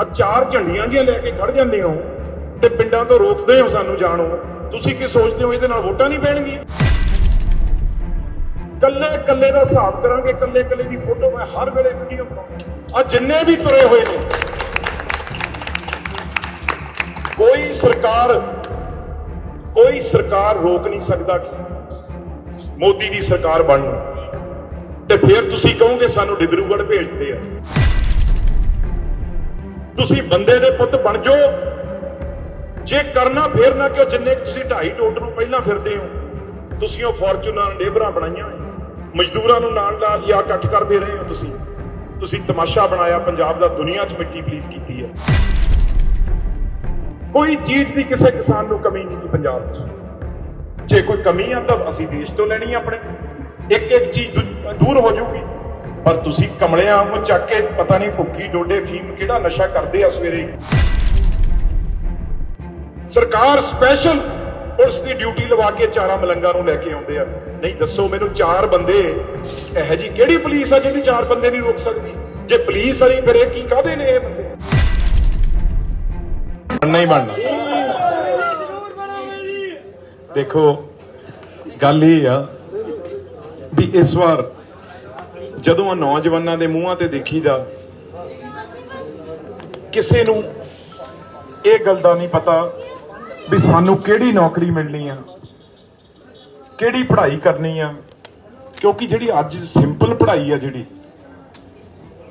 ਆ ਚਾਰ ਝੰਡੀਆਂ ਜਿਹੀਆਂ ਲੈ ਕੇ ਖੜ ਜਾਂਦੇ ਹੋ ਤੇ ਪਿੰਡਾਂ ਤੋਂ ਰੋਕਦੇ ਹੋ ਸਾਨੂੰ ਜਾਣੋ। ਤੁਸੀਂ ਕੀ ਸੋਚਦੇ ਹੋ ਇਹਦੇ ਨਾਲ ਵੋਟਾਂ ਨਹੀਂ ਪੈਣਗੀਆਂ? ਕੱਲੇ ਕੱਲੇ ਦਾ ਹਿਸਾਬ ਕਰਾਂਗੇ ਕੱਲੇ ਕੱਲੇ ਦੀ ਫੋਟੋ ਮੈਂ ਹਰ ਵੇਲੇ ਵੀਡੀਓ ਬਣਾਉਂਦਾ ਆ ਜਿੰਨੇ ਵੀ ਤੁਰੇ ਹੋਏ ਨੇ, ਕੋਈ ਸਰਕਾਰ ਕੋਈ ਸਰਕਾਰ ਰੋਕ ਨਹੀਂ ਸਕਦਾ ਮੋਦੀ ਦੀ ਸਰਕਾਰ ਬਣਨ। ਤੇ ਫਿਰ ਤੁਸੀਂ ਕਹੋਗੇ ਸਾਨੂੰ ਡਿਬਰੂਗੜ੍ਹ ਭੇਜਦੇ ਆ। ਤੁਸੀਂ ਬੰਦੇ ਦੇ ਪੁੱਤ ਬਣ ਜਾਓ। ਜੇ ਕਰਨਾ ਫੇਰ ਨਾ ਕਿਉਂ ਜਿੰਨੇ ਕੁ ਤੁਸੀਂ ਢਾਈ ਟੋਟ ਨੂੰ ਪਹਿਲਾਂ ਫਿਰਦੇ ਹੋ, ਤੁਸੀਂ ਉਹ ਫੋਰਚੂਨਰ ਲੇਬਰਾਂ ਬਣਾਈਆਂ ਮਜ਼ਦੂਰਾਂ ਨੂੰ ਨਾਲ ਨਾਲ ਜਾਂ ਇਕੱਠ ਕਰਦੇ ਰਹੇ ਹੋ ਤੁਸੀਂ। ਤੁਸੀਂ ਤਮਾਸ਼ਾ ਬਣਾਇਆ, ਪੰਜਾਬ ਦਾ ਦੁਨੀਆ 'ਚ ਮਿੱਟੀ ਪਲੀਤ ਕੀਤੀ ਹੈ। ਕੋਈ ਚੀਜ਼ ਦੀ ਕਿਸੇ ਕਿਸਾਨ ਨੂੰ ਕਮੀ ਨਹੀਂ ਪੰਜਾਬ 'ਚ। ਜੇ ਕੋਈ ਕਮੀ ਆ ਤਾਂ ਅਸੀਂ ਦੇਸ਼ ਤੋਂ ਲੈਣੀ ਆ ਆਪਣੇ। ਇੱਕ ਇੱਕ ਚੀਜ਼ ਦੂਰ ਹੋ ਜਾਊਗੀ। ਪਰ ਤੁਸੀਂ ਕਮਲਿਆਂ ਨੂੰ ਚੱਕ ਕੇ ਪਤਾ ਨਹੀਂ ਭੁੱਖੀ ਡੋਡੇ ਫੀਮ ਕਿਹੜਾ ਨਸ਼ਾ ਕਰਦੇ ਆ ਸਵੇਰੇ? ਸਰਕਾਰ ਸਪੈਸ਼ਲ ਪੁਲਿਸ ਦੀ ਡਿਊਟੀ ਲਵਾ ਕੇ ਚਾਰਾਂ ਮਲੰਗਾਂ ਨੂੰ ਲੈ ਕੇ ਆਉਂਦੇ ਆ। ਨਹੀਂ ਦੱਸੋ ਮੈਨੂੰ ਚਾਰ ਬੰਦੇ, ਇਹ ਜੀ ਕਿਹੜੀ ਪੁਲਿਸ ਆ ਜਿਹਦੀ ਚਾਰ ਬੰਦੇ ਨਹੀਂ ਰੋਕ ਸਕਦੀ? ਜੇ ਪੁਲਿਸ ਨਹੀਂ ਫਿਰ ਇਹ ਕੀ ਕਾਹਦੇ ਨੇ ਇਹ ਬੰਦੇ? ਬਣਨਾ ਹੀ ਬਣਨਾ। ਦੇਖੋ, ਗੱਲ ਇਹ ਆ ਵੀ ਇਸ ਵਾਰ ਜਦੋਂ ਆ ਨੌਜਵਾਨਾਂ ਦੇ ਮੂੰਹਾਂ ਤੇ ਦੇਖੀਦਾ, ਕਿਸੇ ਨੂੰ ਇਹ ਗੱਲ ਦਾ ਨਹੀਂ ਪਤਾ ਵੀ ਸਾਨੂੰ ਕਿਹੜੀ ਨੌਕਰੀ ਮਿਲਣੀ ਆ, ਕਿਹੜੀ ਪੜ੍ਹਾਈ ਕਰਨੀ ਆ, ਕਿਉਂਕਿ ਜਿਹੜੀ ਅੱਜ ਸਿੰਪਲ ਪੜ੍ਹਾਈ ਆ ਜਿਹੜੀ,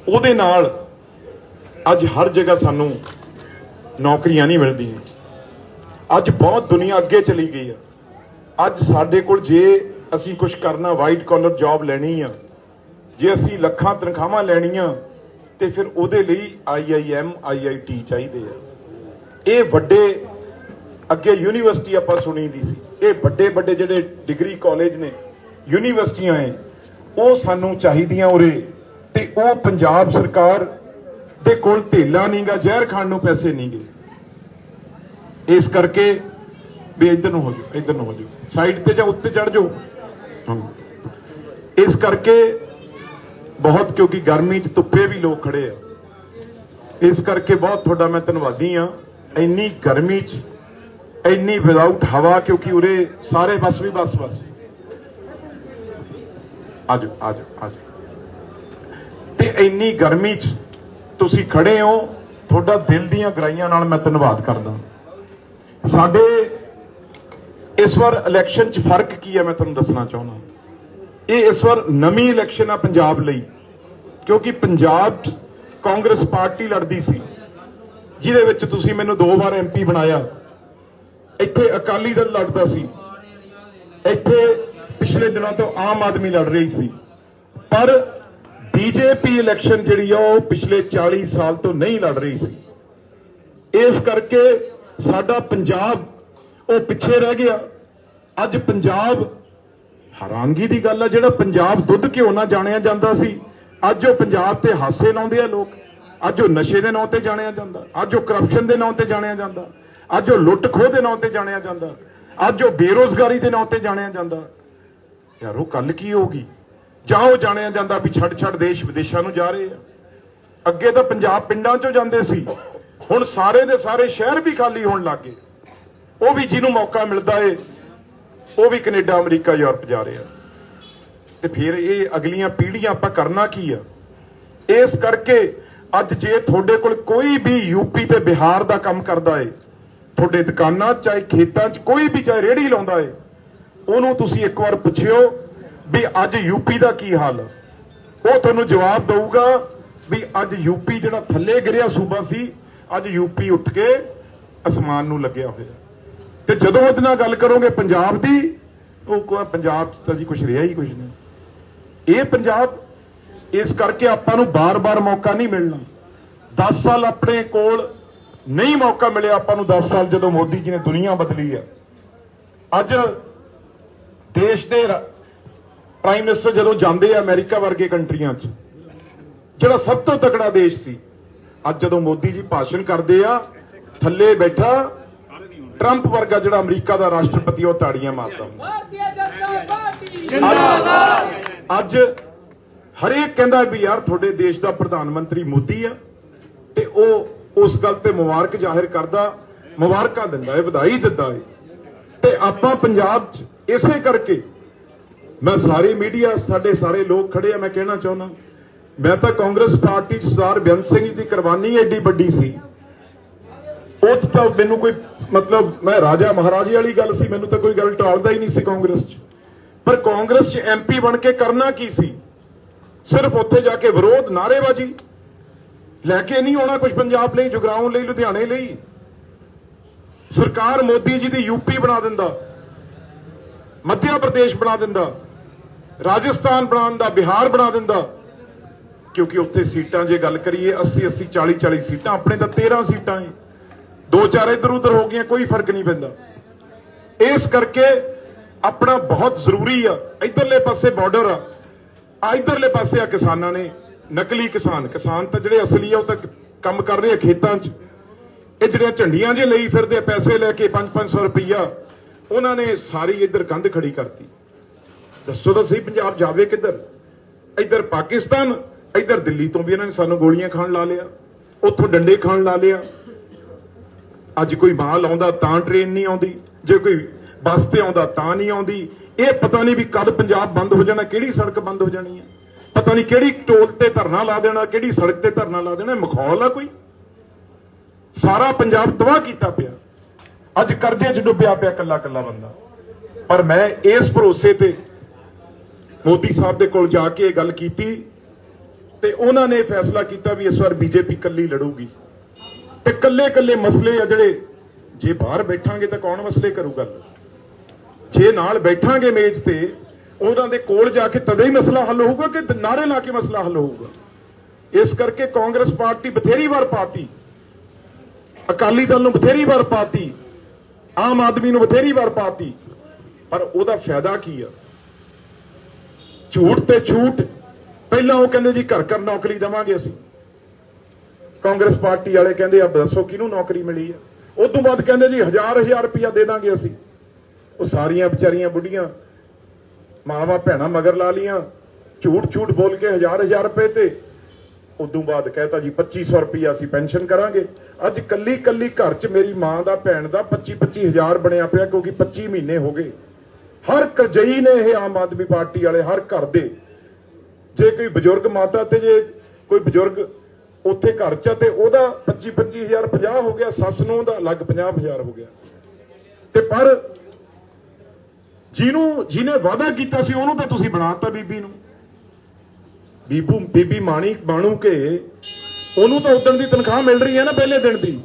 ਉਹਦੇ ਨਾਲ ਅੱਜ ਹਰ ਜਗ੍ਹਾ ਸਾਨੂੰ ਨੌਕਰੀਆਂ ਨਹੀਂ ਮਿਲਦੀਆਂ। ਅੱਜ ਬਹੁਤ ਦੁਨੀਆ ਅੱਗੇ ਚਲੀ ਗਈ ਆ। ਅੱਜ ਸਾਡੇ ਕੋਲ ਜੇ ਅਸੀਂ ਕੁਝ ਕਰਨਾ ਵਾਈਟ ਕਾਲਰ ਜੌਬ ਲੈਣੀ ਆ ਜੇ ਅਸੀਂ ਲੱਖਾਂ ਤਨਖਾਹਾਂ ਲੈਣੀਆਂ, ਤੇ ਫਿਰ ਉਹਦੇ ਲਈ ਆਈਆਈਐਮ ਆਈਆਈਟੀ ਚਾਹੀਦੇ ਆ। ਇਹ ਵੱਡੇ, ਅੱਗੇ ਯੂਨੀਵਰਸਿਟੀ ਆਪਾਂ ਸੁਣੀ ਦੀ ਸੀ। ਇਹ ਵੱਡੇ ਵੱਡੇ ਜਿਹੜੇ ਡਿਗਰੀ ਕਾਲਜ ਨੇ, ਯੂਨੀਵਰਸਿਟੀਆਂ ਐ, ਉਹ ਸਾਨੂੰ ਚਾਹੀਦੀਆਂ ਉਰੇ। ਤੇ ਉਹ ਪੰਜਾਬ ਸਰਕਾਰ ਦੇ ਕੋਲ ਧੇਲਾ ਨਹੀਂਗਾ, ਜ਼ਹਿਰ ਖਾਣ ਨੂੰ ਪੈਸੇ ਨਹੀਂਗੇ। ਇਸ ਕਰਕੇ ਵੀ ਇੱਧਰ ਨੂੰ ਹੋ ਜਾਓ, ਇੱਧਰ ਨੂੰ ਹੋ ਜਾਓ। ਸਾਈਡ ਤੇ ਜਾਂ ਉੱਤੇ ਚੜ ਜਾਓ। ਇਸ ਕਰਕੇ ਬਹੁਤ, ਕਿਉਂਕਿ ਗਰਮੀ 'ਚ ਧੁੱਪੇ ਵੀ ਲੋਕ ਖੜੇ ਆ। ਇਸ ਕਰਕੇ ਬਹੁਤ ਤੁਹਾਡਾ ਮੈਂ ਧੰਨਵਾਦੀ ਆ ਇੰਨੀ ਗਰਮੀ 'ਚ, ਇੰਨੀ ਵਿਦਆਊਟ ਹਵਾ, ਕਿਉਂਕਿ ਉਰੇ ਸਾਰੇ ਬਸ ਵੀ ਬਸ ਬਸ। ਆਜੋ ਆਜੋ ਆਜੋ। ਤੇ ਇੰਨੀ ਗਰਮੀ 'ਚ ਤੁਸੀਂ ਖੜੇ ਹੋ, ਤੁਹਾਡਾ ਦਿਲ ਦੀਆਂ ਗਰਾਈਆਂ ਨਾਲ ਮੈਂ ਧੰਨਵਾਦ ਕਰਦਾ। ਸਾਡੇ ਇਸ ਵਾਰ ਇਲੈਕਸ਼ਨ 'ਚ ਫ਼ਰਕ ਕੀ ਹੈ ਮੈਂ ਤੁਹਾਨੂੰ ਦੱਸਣਾ ਚਾਹੁੰਦਾ। ਇਹ ਇਸ ਵਾਰ ਨਵੀਂ ਇਲੈਕਸ਼ਨ ਆ ਪੰਜਾਬ ਲਈ, ਕਿਉਂਕਿ ਪੰਜਾਬ ਕਾਂਗਰਸ ਪਾਰਟੀ ਲੜਦੀ ਸੀ, ਜਿਹਦੇ ਵਿੱਚ ਤੁਸੀਂ ਮੈਨੂੰ ਦੋ ਵਾਰ ਐਮਪੀ ਬਣਾਇਆ। ਇੱਥੇ ਅਕਾਲੀ ਦਲ ਲੜਦਾ ਸੀ, ਇੱਥੇ ਪਿਛਲੇ ਦਿਨਾਂ ਤੋਂ ਆਮ ਆਦਮੀ ਲੜ ਰਹੀ ਸੀ। ਪਰ ਬੀਜੇਪੀ ਇਲੈਕਸ਼ਨ ਜਿਹੜੀ ਆ, ਉਹ ਪਿਛਲੇ 40 ਸਾਲ ਤੋਂ ਨਹੀਂ ਲੜ ਰਹੀ ਸੀ। ਇਸ ਕਰਕੇ ਸਾਡਾ ਪੰਜਾਬ ਉਹ ਪਿੱਛੇ ਰਹਿ ਗਿਆ। ਅੱਜ ਪੰਜਾਬ ਹੈਰਾਨਗੀ ਦੀ ਗੱਲ ਆ, ਜਿਹੜਾ ਪੰਜਾਬ ਦੁੱਧ ਘਿਓ ਨਾਲ ਜਾਣਿਆ ਜਾਂਦਾ ਸੀ। ਅੱਜ ਉਹ ਪੰਜਾਬ ਤੇ ਹਾਸੇ ਲਾਉਂਦੇ ਆ ਲੋਕ। ਅੱਜ ਉਹ ਨਸ਼ੇ ਦੇ ਨਾਂ ਤੇ ਜਾਣਿਆ ਜਾਂਦਾ। ਅੱਜ ਉਹ ਕਰਪਸ਼ਨ ਦੇ ਨਾਂ ਤੇ ਜਾਣਿਆ ਜਾਂਦਾ। ਅੱਜ ਉਹ ਲੁੱਟ ਖੋਹ ਦੇ ਨਾਂ ਤੇ ਜਾਣਿਆ ਜਾਂਦਾ। ਅੱਜ ਉਹ ਬੇਰੋਜ਼ਗਾਰੀ ਦੇ ਨਾਂ ਤੇ ਜਾਣਿਆ ਜਾਂਦਾ। ਯਾਰ ਉਹ ਕੱਲ ਕੀ ਹੋਗੀ ਜਾਂ ਉਹ ਜਾਣਿਆ ਜਾਂਦਾ ਵੀ ਛੱਡ ਛੱਡ ਦੇਸ਼ ਵਿਦੇਸ਼ਾਂ ਨੂੰ ਜਾ ਰਹੇ ਆ। ਅੱਗੇ ਤਾਂ ਪੰਜਾਬ ਪਿੰਡਾਂ ਚੋਂ ਜਾਂਦੇ ਸੀ। ਹੁਣ ਸਾਰੇ ਦੇ ਸਾਰੇ ਸ਼ਹਿਰ ਵੀ ਖਾਲੀ ਹੋਣ ਲੱਗ ਗਏ। ਉਹ ਵੀ ਜਿਹਨੂੰ ਮੌਕਾ ਮਿਲਦਾ ਏ ਉਹ ਵੀ ਕੈਨੇਡਾ, ਅਮਰੀਕਾ, ਯੂਰਪ ਜਾ ਰਿਹਾ ਤੇ ਫਿਰ ਇਹ ਅਗਲੀਆਂ ਪੀੜ੍ਹੀਆਂ ਆਪਾਂ ਕਰਨਾ ਕੀ ਆ? ਇਸ ਕਰਕੇ ਅੱਜ ਜੇ ਤੁਹਾਡੇ ਕੋਲ ਕੋਈ ਵੀ ਯੂਪੀ ਤੇ ਬਿਹਾਰ ਦਾ ਕੰਮ ਕਰਦਾ ਏ, ਤੁਹਾਡੇ ਦੁਕਾਨਾਂ ਚਾਹੇ ਖੇਤਾਂ 'ਚ ਕੋਈ ਵੀ ਚਾਹੇ ਰੇੜੀ ਲਾਉਂਦਾ ਏ, ਉਹਨੂੰ ਤੁਸੀਂ ਇੱਕ ਵਾਰ ਪੁੱਛਿਓ ਵੀ ਅੱਜ ਯੂਪੀ ਦਾ ਕੀ ਹਾਲ ਆ? ਉਹ ਤੁਹਾਨੂੰ ਜਵਾਬ ਦਊਗਾ ਵੀ ਅੱਜ ਯੂਪੀ ਜਿਹੜਾ ਥੱਲੇ ਗਿਰਿਆ ਸੂਬਾ ਸੀ, ਅੱਜ ਯੂਪੀ ਉੱਠ ਕੇ ਅਸਮਾਨ ਨੂੰ ਲੱਗਿਆ ਹੋਇਆ। ਤੇ ਜਦੋਂ ਉਹਦੇ ਨਾਲ ਗੱਲ ਕਰੋਗੇ ਪੰਜਾਬ ਦੀ, ਉਹ ਕਹੇ ਪੰਜਾਬ 'ਚ ਤਾਂ ਜੀ ਕੁਝ ਰਿਹਾ ਹੀ ਕੁਝ ਨਹੀਂ। ਇਹ ਪੰਜਾਬ, ਇਸ ਕਰਕੇ ਆਪਾਂ ਨੂੰ ਬਾਰ-ਬਾਰ ਮੌਕਾ ਨਹੀਂ ਮਿਲਣਾ। 10 ਸਾਲ ਆਪਣੇ ਕੋਲ ਨਹੀਂ ਮੌਕਾ ਮਿਲਿਆ ਆਪਾਂ ਨੂੰ 10 ਸਾਲ ਜਦੋਂ ਮੋਦੀ ਜੀ ਨੇ ਦੁਨੀਆ ਬਦਲੀ ਆ। ਅੱਜ ਦੇਸ਼ ਦੇ ਪ੍ਰਾਈਮ ਮਿਨਿਸਟਰ ਜਦੋਂ ਜਾਂਦੇ ਆ ਅਮਰੀਕਾ ਵਰਗੇ ਕੰਟਰੀਆਂ 'ਚ, ਜਿਹੜਾ ਸਭ ਤੋਂ ਤਕੜਾ ਦੇਸ਼ ਸੀ, ਅੱਜ ਜਦੋਂ ਮੋਦੀ ਜੀ ਭਾਸ਼ਣ ਕਰਦੇ ਆ, ਥੱਲੇ ਬੈਠਾ ਟਰੰਪ ਵਰਗਾ ਜਿਹੜਾ ਅਮਰੀਕਾ ਦਾ ਰਾਸ਼ਟਰਪਤੀ, ਉਹ ਤਾੜੀਆਂ ਮਾਰਦਾ ਭਾਰਤੀ ਜਨਤਾ ਪਾਰਟੀ ਅੱਜ ਅੱਜ ਹਰੇਕ ਕਹਿੰਦਾ ਵੀ ਯਾਰ ਤੁਹਾਡੇ ਦੇਸ਼ ਦਾ ਪ੍ਰਧਾਨ ਮੰਤਰੀ ਮੋਦੀ ਆ, ਤੇ ਉਹ ਉਸ ਗੱਲ ਤੇ ਮੁਬਾਰਕ ਜ਼ਾਹਿਰ ਕਰਦਾ, ਮੁਬਾਰਕਾਂ ਦਿੰਦਾ ਹੈ ਵਧਾਈ ਦਿੰਦਾ ਹੈ ਤੇ ਆਪਾਂ ਪੰਜਾਬ 'ਚ ਇਸੇ ਕਰਕੇ ਮੈਂ ਸਾਰੇ ਮੀਡੀਆ, ਸਾਡੇ ਸਾਰੇ ਲੋਕ ਖੜੇ ਆ, ਮੈਂ ਕਹਿਣਾ ਚਾਹੁੰਦਾ, ਮੈਂ ਤਾਂ ਕਾਂਗਰਸ ਪਾਰਟੀ 'ਚ ਸਰਦਾਰ ਬੇਅੰਤ ਸਿੰਘ ਜੀ ਦੀ ਕੁਰਬਾਨੀ ਐਡੀ ਵੱਡੀ ਸੀ। ਉਹ 'ਚ ਤਾਂ ਮੈਨੂੰ ਕੋਈ ਮਤਲਬ ਮੈਂ ਰਾਜਾ ਮਹਾਰਾਜੇ ਵਾਲੀ ਗੱਲ ਸੀ, ਮੈਨੂੰ ਤਾਂ ਕੋਈ ਗੱਲ ਟਾਲਦਾ ਹੀ ਨਹੀਂ ਸੀ ਕਾਂਗਰਸ 'ਚ। ਪਰ ਕਾਂਗਰਸ 'ਚ ਐਮਪੀ ਬਣ ਕੇ ਕਰਨਾ ਕੀ ਸੀ? ਸਿਰਫ ਉੱਥੇ ਜਾ ਕੇ ਵਿਰੋਧ, ਨਾਅਰੇਬਾਜ਼ੀ। ਲੈ ਕੇ ਨਹੀਂ ਆਉਣਾ ਕੁਝ ਪੰਜਾਬ ਲਈ ਜੁਗਰਾਉਣ ਲਈ, ਲੁਧਿਆਣੇ ਲਈ। ਸਰਕਾਰ ਮੋਦੀ ਜੀ ਦੀ ਯੂਪੀ ਬਣਾ ਦਿੰਦਾ। ਮੱਧਿਆ ਪ੍ਰਦੇਸ਼ ਬਣਾ ਦਿੰਦਾ। ਰਾਜਸਥਾਨ ਬਣਾਉਣ ਦਾ ਬਿਹਾਰ ਬਣਾ ਦਿੰਦਾ। ਕਿਉਂਕਿ ਉੱਥੇ ਸੀਟਾਂ ਜੇ ਗੱਲ ਕਰੀਏ 80 80 40 40 ਸੀਟਾਂ, ਆਪਣੇ ਤਾਂ 13 ਸੀਟਾਂ ਏ। ਦੋ ਚਾਰ ਇੱਧਰ ਉੱਧਰ ਹੋ ਗਈਆਂ ਕੋਈ ਫ਼ਰਕ ਨਹੀਂ ਪੈਂਦਾ। ਇਸ ਕਰਕੇ ਆਪਣਾ ਬਹੁਤ ਜ਼ਰੂਰੀ ਆ ਇਧਰਲੇ ਪਾਸੇ ਬਾਰਡਰ ਆ। ਆ ਇਧਰਲੇ ਪਾਸੇ ਆ ਕਿਸਾਨਾਂ ਨੇ ਨਕਲੀ ਕਿਸਾਨ। ਕਿਸਾਨ ਤਾਂ ਜਿਹੜੇ ਅਸਲੀ ਆ ਉਹ ਤਾਂ ਕੰਮ ਕਰ ਰਹੇ ਆ ਖੇਤਾਂ 'ਚ। ਇਹ ਜਿਹੜੀਆਂ ਝੰਡੀਆਂ ਜੇ ਲਈ ਫਿਰਦੇ ਆ, ਪੈਸੇ ਲੈ ਕੇ 5-500 ਰੁਪਈਆ ਉਹਨਾਂ ਨੇ ਸਾਰੀ ਇੱਧਰ ਕੰਧ ਖੜੀ ਕਰਤੀ। ਦੱਸੋ ਤਾਂ ਸਹੀ ਪੰਜਾਬ ਜਾਵੇ ਕਿੱਧਰ? ਇੱਧਰ ਪਾਕਿਸਤਾਨ ਇੱਧਰ ਦਿੱਲੀ ਤੋਂ ਵੀ ਇਹਨਾਂ ਨੇ ਸਾਨੂੰ ਗੋਲੀਆਂ ਖਾਣ ਲਾ ਲਿਆ। ਉੱਥੋਂ ਡੰਡੇ ਖਾਣ ਲਾ ਲਿਆ। ਅੱਜ ਕੋਈ ਮਾਲ ਆਉਂਦਾ ਤਾਂ ਟ੍ਰੇਨ ਨਹੀਂ ਆਉਂਦੀ, ਜੇ ਕੋਈ ਬੱਸ ਤੇ ਆਉਂਦਾ ਤਾਂ ਨਹੀਂ ਆਉਂਦੀ। ਇਹ ਪਤਾ ਨਹੀਂ ਵੀ ਕਦ ਪੰਜਾਬ ਬੰਦ ਹੋ ਜਾਣਾ, ਕਿਹੜੀ ਸੜਕ ਬੰਦ ਹੋ ਜਾਣੀ ਹੈ। ਪਤਾ ਨਹੀਂ ਕਿਹੜੀ ਟੋਲ ਤੇ ਧਰਨਾ ਲਾ ਦੇਣਾ, ਕਿਹੜੀ ਸੜਕ ਤੇ ਧਰਨਾ ਲਾ ਦੇਣਾ ਮਖੌਲ ਆ ਕੋਈ। ਸਾਰਾ ਪੰਜਾਬ ਤਬਾਹ ਕੀਤਾ ਪਿਆ। ਅੱਜ ਕਰਜ਼ੇ 'ਚ ਡੁੱਬਿਆ ਪਿਆ ਕੱਲਾ ਕੱਲਾ ਬੰਦਾ। ਪਰ ਮੈਂ ਇਸ ਭਰੋਸੇ ਤੇ ਮੋਦੀ ਸਾਹਿਬ ਦੇ ਕੋਲ ਜਾ ਕੇ ਇਹ ਗੱਲ ਕੀਤੀ ਤੇ ਉਹਨਾਂ ਨੇ ਫੈਸਲਾ ਕੀਤਾ ਵੀ ਇਸ ਵਾਰ ਬੀਜੇਪੀ ਕੱਲੀ ਲੜੂਗੀ। ਤੇ ਕੱਲੇ ਕੱਲੇ ਮਸਲੇ ਆ ਜਿਹੜੇ, ਜੇ ਬਾਹਰ ਬੈਠਾਂਗੇ ਤਾਂ ਕੌਣ ਮਸਲੇ ਕਰੂ ਗੱਲ ਜੇ ਨਾਲ ਬੈਠਾਂਗੇ ਮੇਜ਼ ਤੇ ਉਹਨਾਂ ਦੇ ਕੋਲ ਜਾ ਕੇ ਤਦੇ ਹੀ ਮਸਲਾ ਹੱਲ ਹੋਊਗਾ ਕਿ ਨਾਰੇ ਲਾ ਕੇ ਮਸਲਾ ਹੱਲ ਹੋਊਗਾ? ਇਸ ਕਰਕੇ ਕਾਂਗਰਸ ਪਾਰਟੀ ਬਥੇਰੀ ਵਾਰ ਪਾਤੀ। ਅਕਾਲੀ ਦਲ ਨੂੰ ਬਥੇਰੀ ਵਾਰ ਪਾਤੀ। ਆਮ ਆਦਮੀ ਨੂੰ ਬਥੇਰੀ ਵਾਰ ਪਾਤੀ। ਪਰ ਉਹਦਾ ਫਾਇਦਾ ਕੀ ਆ? ਝੂਠ ਤੇ ਝੂਠ। ਪਹਿਲਾਂ ਉਹ ਕਹਿੰਦੇ ਜੀ ਘਰ ਘਰ ਨੌਕਰੀ ਦੇਵਾਂਗੇ ਅਸੀਂ। ਕਾਂਗਰਸ ਪਾਰਟੀ ਵਾਲੇ ਕਹਿੰਦੇ ਆ ਦੱਸੋ ਕਿਹਨੂੰ ਨੌਕਰੀ ਮਿਲੀ ਆ? ਉਸ ਤੋਂ ਬਾਅਦ ਕਹਿੰਦੇ ਜੀ, ਹਜ਼ਾਰ ਹਜ਼ਾਰ ਰੁਪਇਆ ਦੇ ਦਾਂਗੇ ਅਸੀਂ। ਉਹ ਸਾਰੀਆਂ ਵਿਚਾਰੀਆਂ ਬੁੱਢੀਆਂ ਮਾਵਾਂ ਭੈਣਾਂ ਮਗਰ ਲਾ ਲੀਆਂ ਝੂਠ ਝੂਠ ਬੋਲ ਕੇ ਹਜ਼ਾਰ ਹਜ਼ਾਰ ਰੁਪਏ ਤੇ। ਉਦੋਂ ਬਾਅਦ ਕਹਿਤਾ ਜੀ 2500 ਰੁਪਇਆ ਅਸੀਂ ਪੈਨਸ਼ਨ ਕਰਾਂਗੇ। ਅੱਜ ਕੱਲੀ ਕੱਲੀ ਘਰ 'ਚ ਮੇਰੀ ਮਾਂ ਦਾ, ਭੈਣ ਦਾ 25 25000 ਬਣਿਆ ਪਿਆ ਕਿਉਂਕਿ 25 ਮਹੀਨੇ ਹੋ ਗਏ। ਹਰ ਕਰਜਈ ਨੇ ਇਹ ਆਮ ਆਦਮੀ ਪਾਰਟੀ ਵਾਲੇ, ਹਰ ਘਰ ਦੇ। ਜੇ ਕੋਈ ਬਜ਼ੁਰਗ ਮਾਤਾ ਤੇ ਜੇ ਕੋਈ ਬਜ਼ੁਰਗ ਉੱਥੇ ਘਰ 'ਚ ਆ ਤੇ ਉਹਦਾ 25 25000 50 ਹੋ ਗਿਆ, ਸੱਸ ਨੂੰ ਦਾ ਅਲੱਗ 50000 ਹੋ ਗਿਆ। ਤੇ ਪਰ ਜਿਹਨੂੰ, ਜਿਹਨੇ ਵਾਅਦਾ ਕੀਤਾ ਸੀ, ਉਹਨੂੰ ਤਾਂ ਤੁਸੀਂ ਬਣਾਤਾ ਬੀਬੀ ਨੂੰ। ਬੀਬੂ, ਬੀਬੀ ਮਾਣੀ ਬਾਣੂ ਕੇ, ਉਹਨੂੰ ਤਾਂ ਉਦੋਂ ਦੀ ਤਨਖਾਹ ਮਿਲ ਰਹੀ ਹੈ ਨਾ ਪਹਿਲੇ ਦਿਨ ਦੀ।